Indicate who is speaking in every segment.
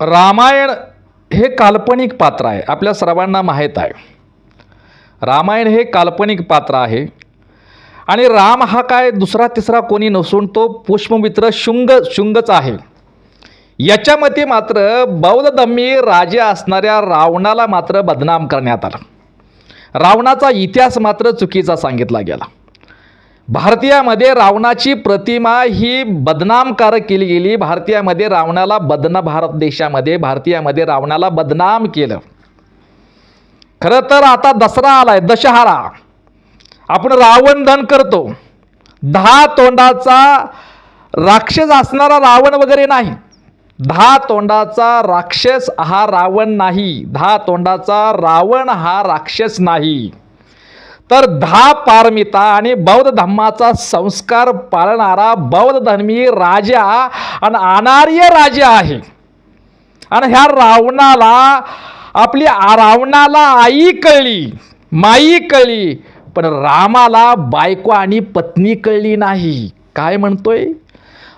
Speaker 1: रामायण हे काल्पनिक पात्र आहे आपल्या सर्वांना माहीत आहे. रामायण हे काल्पनिक पात्र आहे. आणि राम हा काय दुसरा तिसरा कोणी नसून तो पुष्पमित्र शुंग शुंगच आहे. याच्यामध्ये मात्र बौद्धधम्मी राजे असणाऱ्या रावणाला मात्र बदनाम करण्यात आला. रावणाचा इतिहास मात्र चुकीचा सांगितला गेला. भारतीयामध्ये रावणाची प्रतिमा ही बदनामकारक केली गेली. भारतीयामध्ये रावणाला बदना भारत देशामध्ये भारतीयामध्ये रावणाला बदनाम केलं. खरं तर आता दसरा आलाय दशहरा. आपण रावण धन करतो. दहा तोंडाचा राक्षस असणारा रावण वगैरे नाही. दहा तोंडाचा राक्षस हा रावण नाही. दहा तोंडाचा रावण हा राक्षस नाही. तर दहा पारमिता आणि बौद्ध धम्माचा संस्कार पाळणारा बौद्ध धर्मी राजा आणि अनार्य राजा आहे. आणि ह्या रावणाला आपली रावणाला आई कळली माई कळली पण रामाला बायको आणि पत्नी कळली नाही. काय म्हणतोय?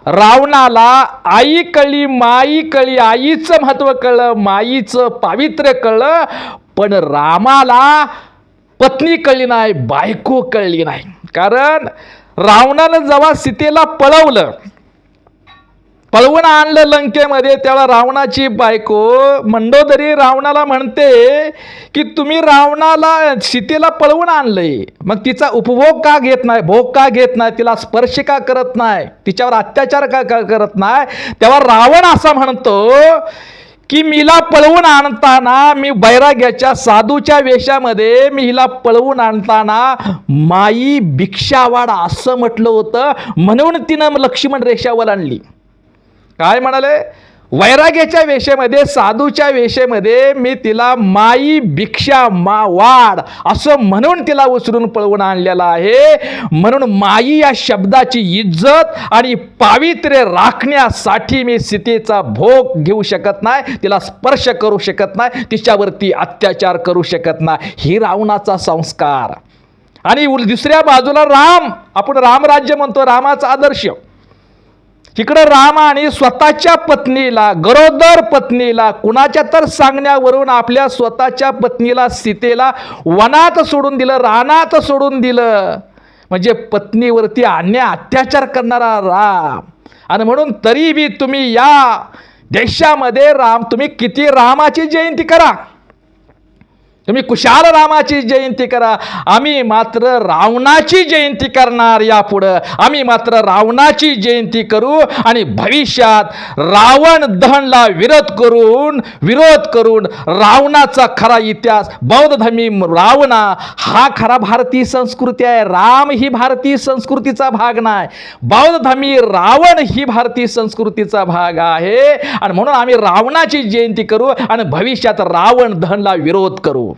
Speaker 1: रावणाला आई कळली माई कळली आईचं महत्त्व कळलं माईचं पावित्र्य कळलं पण रामाला पत्नी कळली नाही बायको कळली नाही. कारण रावणानं जेव्हा सीतेला पळवलं पळवून आणलं लंकेमध्ये त्याला रावणाची बायको मंडोदरी रावणाला म्हणते की तुम्ही रावणाला सीतेला पळवून आणलंय. मग तिचा उपभोग का घेत नाही? भोग का घेत नाही? तिला स्पर्श का करत नाही? तिच्यावर अत्याचार का का करत नाही? तेव्हा रावण असा म्हणतो की मीला पळवून आणताना मी बैराग्याच्या साधूच्या वेशामध्ये मी हिला पळवून आणताना माई भिक्षावाडा असं म्हटलं होतं. म्हणून तिनं लक्ष्मण रेषावर आणली. काय म्हणाले? वैराग्याच्या वेशेमध्ये साधूच्या वेशेमध्ये मी तिला माई भिक्षा मा वाड असं म्हणून तिला उचलून पळवून आणलेलं आहे. म्हणून माई या शब्दाची इज्जत आणि पावित्र्य राखण्यासाठी मी सीतेचा भोग घेऊ शकत नाही तिला स्पर्श करू शकत नाही तिच्यावरती अत्याचार करू शकत नाही. ही रावणाचा संस्कार. आणि दुसऱ्या बाजूला राम. आपण रामराज्य म्हणतो रामाचा आदर्श. तिकडं राम आणि स्वतःच्या पत्नीला गरोदर पत्नीला कुणाच्या तर सांगण्यावरून आपल्या स्वतःच्या पत्नीला सीतेला वनात सोडून दिलं रानात सोडून दिलं. म्हणजे पत्नीवरती अन्य अत्याचार करणारा राम. आणि म्हणून तरी बी तुम्ही या देशामध्ये राम तुम्ही किती रामाची जयंती करा. तुम्ही कुशाल रामाची जयंती करा. आम्ही मात्र रावणाची जयंती करणार यापुढं. आम्ही मात्र रावणाची जयंती करू आणि भविष्यात रावण दहनला विरोध करून विरोध करून रावणाचा खरा इतिहास बौद्ध धर्मी रावणा हा खरा भारतीय संस्कृती आहे. राम ही भारतीय संस्कृतीचा भाग नाही. बौद्ध धर्मी रावण ही भारतीय संस्कृतीचा भाग आहे. आणि म्हणून आम्ही रावणाची जयंती करू आणि भविष्यात रावण दहनला विरोध करू.